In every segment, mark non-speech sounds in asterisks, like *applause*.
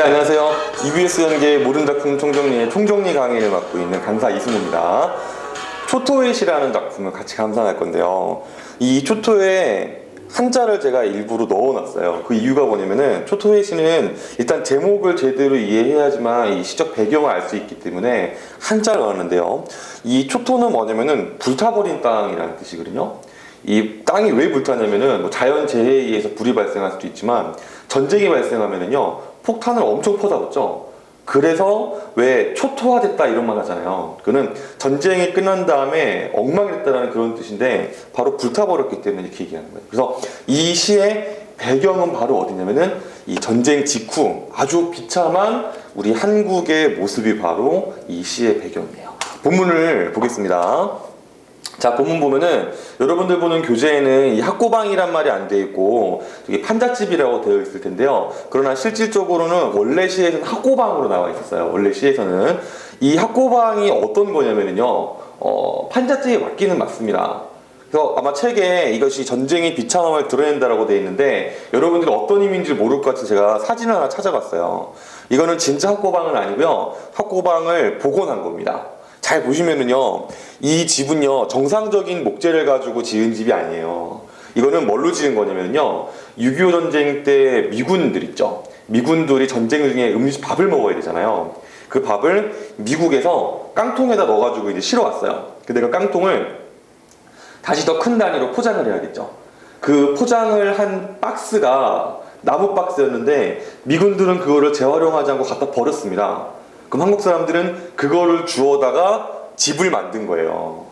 네, 안녕하세요. EBS 연계 모든 작품 총정리의 총정리 강의를 맡고 있는 강사 이승우입니다. 초토웨이시라는 작품을 같이 감상할 건데요. 이 초토에 한자를 제가 일부러 넣어놨어요. 그 이유가 뭐냐면은 초토웨이시는 일단 제목을 제대로 이해해야지만 이 시적 배경을 알 수 있기 때문에 한자를 넣었는데요. 이 초토는 뭐냐면은 불타버린 땅이라는 뜻이거든요. 이 땅이 왜 불타냐면은 뭐 자연 재해에 의해서 불이 발생할 수도 있지만 전쟁이 발생하면은요 폭탄을 엄청 퍼다봤죠. 그래서 왜 초토화됐다 이런 말 하잖아요. 그는 전쟁이 끝난 다음에 엉망이 됐다는 그런 뜻인데 바로 불타버렸기 때문에 이렇게 얘기하는 거예요. 그래서 이 시의 배경은 바로 어디냐면은 이 전쟁 직후 아주 비참한 우리 한국의 모습이 바로 이 시의 배경이에요. 본문을 보겠습니다. 자, 본문 보면은 여러분들 보는 교재에는 이 학고방이란 말이 안 돼 있고 저기 판잣집이라고 되어 있을 텐데요. 그러나 실질적으로는 원래 시에서는 학고방으로 나와 있었어요. 원래 시에서는 이 학고방이 어떤 거냐면요. 어, 판잣집이 맞기는 맞습니다. 그래서 아마 책에 이것이 전쟁의 비참함을 드러낸다라고 되어 있는데 여러분들이 어떤 의미인지 모를 것 같아서 제가 사진을 하나 찾아봤어요. 이거는 진짜 학고방은 아니고요. 학고방을 복원한 겁니다. 잘 보시면은요, 이 집은요, 정상적인 목재를 가지고 지은 집이 아니에요. 이거는 뭘로 지은 거냐면요, 6.25 전쟁 때 미군들 있죠. 미군들이 전쟁 중에 음식 밥을 먹어야 되잖아요. 그 밥을 미국에서 깡통에다 넣어가지고 이제 실어왔어요. 근데 그 깡통을 다시 더 큰 단위로 포장을 해야겠죠. 그 포장을 한 박스가 나무 박스였는데 미군들은 그거를 재활용하지 않고 갖다 버렸습니다. 그럼 한국 사람들은 그거를 주워다가 집을 만든 거예요.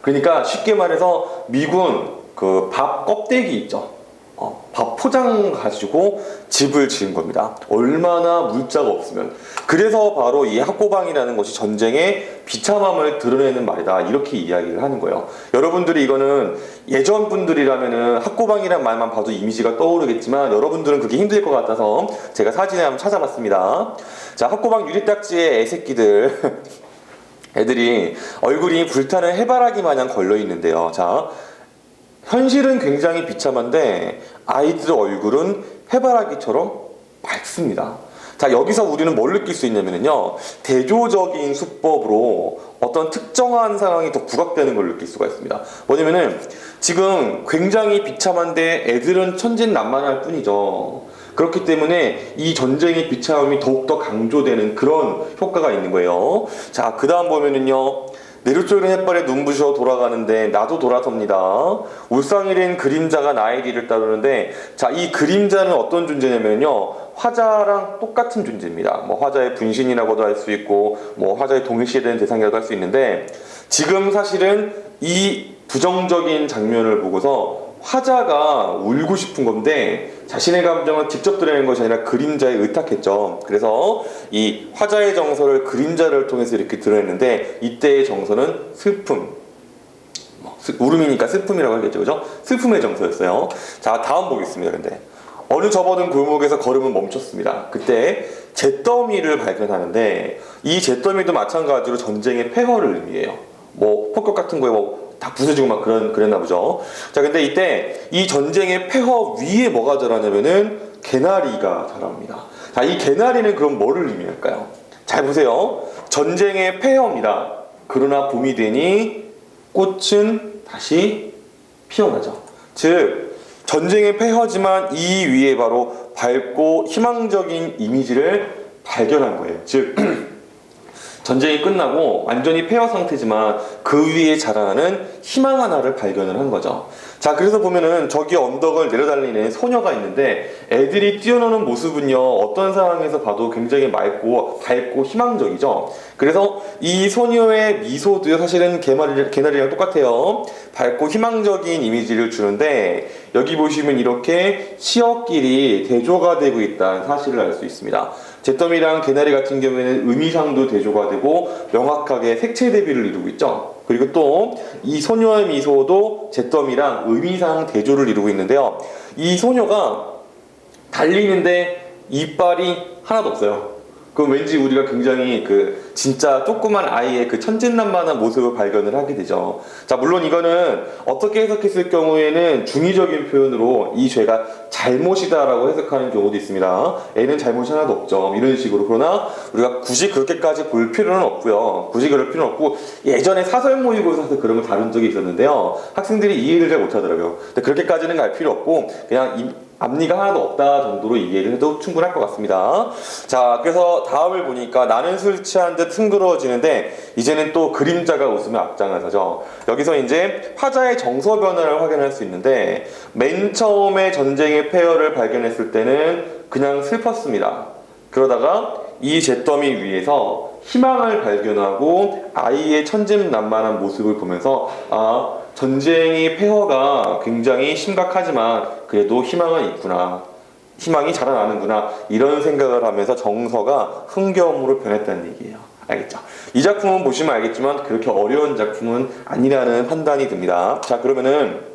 그러니까 쉽게 말해서 미군 그 밥 껍데기 있죠. 어, 밥 포장 가지고 집을 지은 겁니다. 얼마나 물자가 없으면. 그래서 바로 이 학고방이라는 것이 전쟁의 비참함을 드러내는 말이다. 이렇게 이야기를 하는 거예요. 여러분들이 이거는 예전 분들이라면은 학고방이라는 말만 봐도 이미지가 떠오르겠지만 여러분들은 그게 힘들 것 같아서 제가 사진에 한번 찾아봤습니다. 자, 학고방 유리딱지의 애새끼들. *laughs* 애들이 얼굴이 불타는 해바라기 마냥 걸려 있는데요. 자, 현실은 굉장히 비참한데 아이들 얼굴은 해바라기처럼 맑습니다. 자, 여기서 우리는 뭘 느낄 수 있냐면요. 대조적인 수법으로 어떤 특정한 상황이 더 부각되는 걸 느낄 수가 있습니다. 뭐냐면은 지금 굉장히 비참한데 애들은 천진난만할 뿐이죠. 그렇기 때문에 이 전쟁의 비참함이 더욱더 강조되는 그런 효과가 있는 거예요. 자, 그 다음 보면은요. 내륙적인 햇발에 눈부셔 돌아가는데 나도 돌아섭니다. 울상이된 그림자가 나의 뒤를 따르는데 자, 이 그림자는 어떤 존재냐면요. 화자랑 똑같은 존재입니다. 뭐 화자의 분신이라고도 할 수 있고 뭐 화자의 동일시되는 대상이라도 할 수 있는데 지금 사실은 이 부정적인 장면을 보고서 화자가 울고 싶은 건데 자신의 감정을 직접 드러내는 것이 아니라 그림자에 의탁했죠. 그래서 이 화자의 정서를 그림자를 통해서 이렇게 드러냈는데 이때의 정서는 슬픔. 뭐, 슬- 울음이니까 슬픔이라고 하겠죠. 그죠? 슬픔의 정서였어요. 자, 다음 보겠습니다. 근데 어느 접어든 골목에서 걸음은 멈췄습니다. 그때 잿더미를 발견하는데 이 잿더미도 마찬가지로 전쟁의 폐허를 의미해요. 뭐 폭격 같은 거에 뭐 다 부서지고 막 그런 그랬나 보죠. 자, 근데 이때 이 전쟁의 폐허 위에 뭐가 자라냐면은 개나리가 자랍니다. 자, 이 개나리는 그럼 뭐를 의미할까요? 잘 보세요. 전쟁의 폐허입니다. 그러나 봄이 되니 꽃은 다시 피어나죠. 즉 전쟁의 폐허지만 이 위에 바로 밝고 희망적인 이미지를 발견한 거예요. 즉 *clears throat* 전쟁이 끝나고 완전히 폐허 상태지만 그 위에 자라나는 희망 하나를 발견을 한 거죠. 자, 그래서 보면은 저기 언덕을 내려달리는 소녀가 있는데 애들이 뛰어노는 모습은요, 어떤 상황에서 봐도 굉장히 맑고 밝고 희망적이죠. 그래서 이 소녀의 미소도 사실은 개나리, 개나리랑 똑같아요. 밝고 희망적인 이미지를 주는데 여기 보시면 이렇게 시어끼리 대조가 되고 있다는 사실을 알 수 있습니다. 잿더미랑 개나리 같은 경우에는 의미상도 대조가 되고 명확하게 색채 대비를 이루고 있죠. 그리고 또 이 소녀의 미소도 잿더미랑 의미상 대조를 이루고 있는데요. 이 소녀가 달리는데 이빨이 하나도 없어요. 그럼 왠지 우리가 굉장히 그 진짜 조그만 아이의 그 천진난만한 모습을 발견을 하게 되죠. 자, 물론 이거는 어떻게 해석했을 경우에는 중의적인 표현으로 이 죄가 잘못이다라고 해석하는 경우도 있습니다. 애는 잘못이 하나도 없죠. 이런 식으로. 그러나 우리가 굳이 그렇게까지 볼 필요는 없고요. 굳이 그럴 필요는 없고 예전에 사설 모의고사에서 그런 걸 다룬 적이 있었는데요. 학생들이 이해를 잘 못하더라고요. 근데 그렇게까지는 갈 필요 없고 그냥 이- 앞니가 하나도 없다 정도로 이해를 해도 충분할 것 같습니다. 자, 그래서 다음을 보니까 나는 술 취한 듯 흥그러워지는데 이제는 또 그림자가 웃으며 앞장을 서죠. 여기서 이제 화자의 정서 변화를 확인할 수 있는데 맨 처음에 전쟁의 폐허를 발견했을 때는 그냥 슬펐습니다. 그러다가 이 잿더미 위에서 희망을 발견하고 아이의 천진난만한 모습을 보면서 아 전쟁의 폐허가 굉장히 심각하지만 그래도 희망은 있구나 희망이 자라나는구나 이런 생각을 하면서 정서가 흥겨움으로 변했다는 얘기예요 알겠죠? 이 작품은 보시면 알겠지만 그렇게 어려운 작품은 아니라는 판단이 듭니다 자 그러면은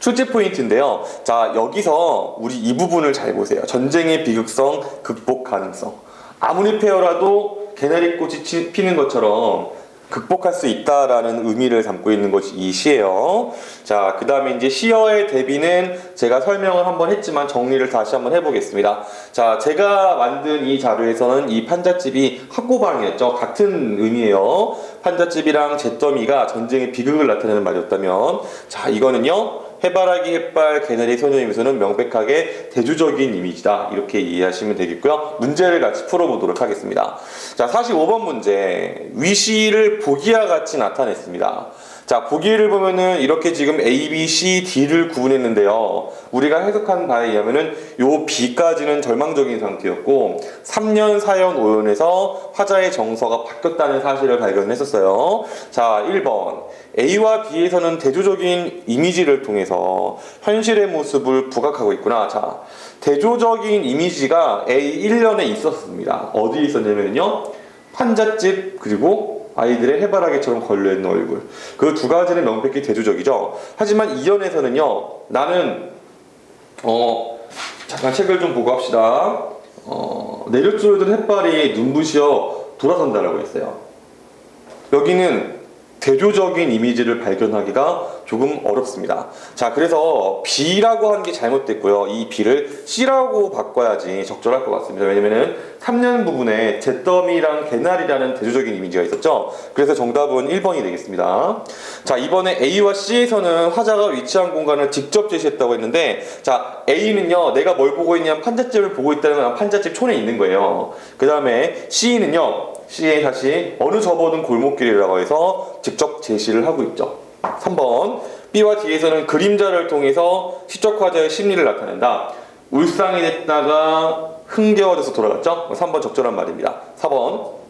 출제 포인트인데요. 자, 여기서 우리 이 부분을 잘 보세요. 전쟁의 비극성, 극복 가능성. 아무리 폐허라도 개나리꽃이 치- 피는 것처럼 극복할 수 있다라는 의미를 담고 있는 것이 이 시예요. 자, 그 다음에 이제 시어의 대비는 제가 설명을 한번 했지만 정리를 다시 한번 해보겠습니다. 자, 제가 만든 이 자료에서는 이 판잣집이 학고방이었죠. 같은 의미예요. 판잣집이랑 잿더미가 전쟁의 비극을 나타내는 말이었다면, 자, 이거는요. 해바라기 햇발 개나리 소녀임에서는 명백하게 대조적인 이미지다. 이렇게 이해하시면 되겠고요. 문제를 같이 풀어보도록 하겠습니다. 자 45번 문제. 위시를 보기와 같이 나타냈습니다 자 보기를 보면은 이렇게 지금 A, B, C, D를 구분했는데요 우리가 해석한 바에 의하면은 요 B까지는 절망적인 상태였고 3년, 4년, 5년에서 화자의 정서가 바뀌었다는 사실을 발견했었어요 자 1번 A와 B에서는 대조적인 이미지를 통해서 현실의 모습을 부각하고 있구나. 자, 대조적인 이미지가 A 1년에 있었습니다. 어디에 있었냐면요. 판잣집 그리고 아이들의 해바라기처럼 걸려있는 얼굴. 그 두 가지는 명백히 대조적이죠. 하지만 2년에서는요. 나는 어 잠깐 책을 좀 보고 합시다. 어, 내려쪼여든 햇발이 눈부시어 돌아선다라고 했어요. 여기는 대조적인 이미지를 발견하기가 조금 어렵습니다. 자, 그래서 B라고 하는 게 잘못됐고요. 이 B를 C라고 바꿔야지 적절할 것 같습니다. 왜냐면은 3년 부분에 잿더미랑 개나리라는 대조적인 이미지가 있었죠. 그래서 정답은 1번이 되겠습니다. 자, 이번에 A와 C에서는 화자가 위치한 공간을 직접 제시했다고 했는데, 자, A는요, 내가 뭘 보고 있냐면 판잣집을 보고 있다는 건 판잣집 촌에 있는 거예요. 그 다음에 C는요, C에 다시 어느 접어든 골목길이라고 해서 직접 제시를 하고 있죠. 3번 B와 D에서는 그림자를 통해서 시적 화자의 심리를 나타낸다. 울상이 됐다가 흥겨워져서 돌아갔죠. 3번 적절한 말입니다. 4번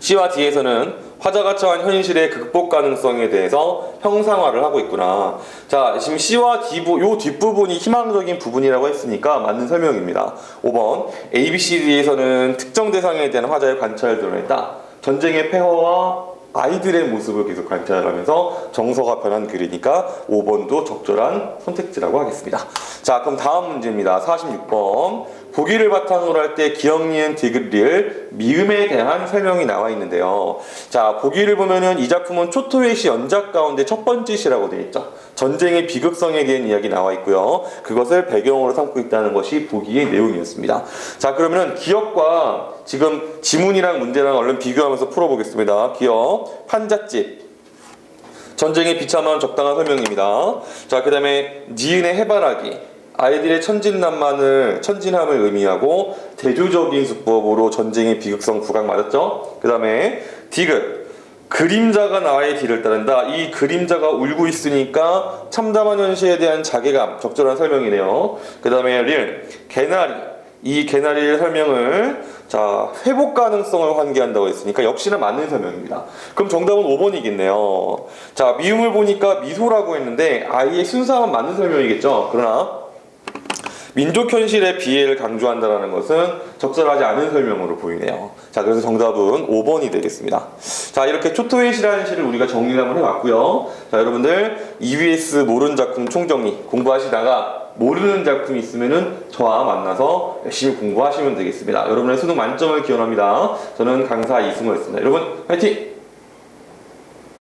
C와 D에서는 화자가 처한 현실의 극복 가능성에 대해서 형상화를 하고 있구나. 자, 지금 C와 D 부, 요 뒷부분이 희망적인 부분이라고 했으니까 맞는 설명입니다. 5번 A, B, C, D에서는 특정 대상에 대한 화자의 관찰을 드러냈다. 전쟁의 폐허와 아이들의 모습을 계속 관찰하면서 정서가 변한 글이니까 5번도 적절한 선택지라고 하겠습니다. 자, 그럼 다음 문제입니다. 46번. 보기를 바탕으로 할 때 기억, 니은, 디귿, 리을, 미음에 대한 설명이 나와 있는데요. 자, 보기를 보면은 이 작품은 초토의 시 연작 가운데 첫 번째 시라고 되어 있죠. 전쟁의 비극성에 대한 이야기 나와 있고요. 그것을 배경으로 삼고 있다는 것이 보기의 내용이었습니다. 자, 그러면은 기억과 지금 지문이랑 문제랑 얼른 비교하면서 풀어보겠습니다. 기억, 판잣집, 전쟁의 비참한 적당한 설명입니다. 자, 그 다음에 니은의 해바라기. 아이들의 천진난만을, 천진함을 의미하고 대조적인 수법으로 전쟁의 비극성 부각 맞았죠? 그 다음에 디귿. 그림자가 나의 뒤를 따른다. 이 그림자가 울고 있으니까 참담한 현실에 대한 자괴감, 적절한 설명이네요. 그 다음에 릴. 개나리. 이 개나리의 설명을 자 회복 가능성을 환기한다고 했으니까 역시나 맞는 설명입니다. 그럼 정답은 5번이겠네요. 자 미음을 보니까 미소라고 했는데 아이의 순수함은 맞는 설명이겠죠. 그러나 민족 현실의 비애를 강조한다는 것은 적절하지 않은 설명으로 보이네요. 자, 그래서 정답은 5번이 되겠습니다. 자, 이렇게 초토웨이시라는 시를 우리가 정리를 한번 해봤고요. 자, 여러분들 EBS 모른 작품 총정리 공부하시다가 모르는 작품이 있으면은 저와 만나서 열심히 공부하시면 되겠습니다. 여러분의 수능 만점을 기원합니다. 저는 강사 이승호였습니다. 여러분 화이팅!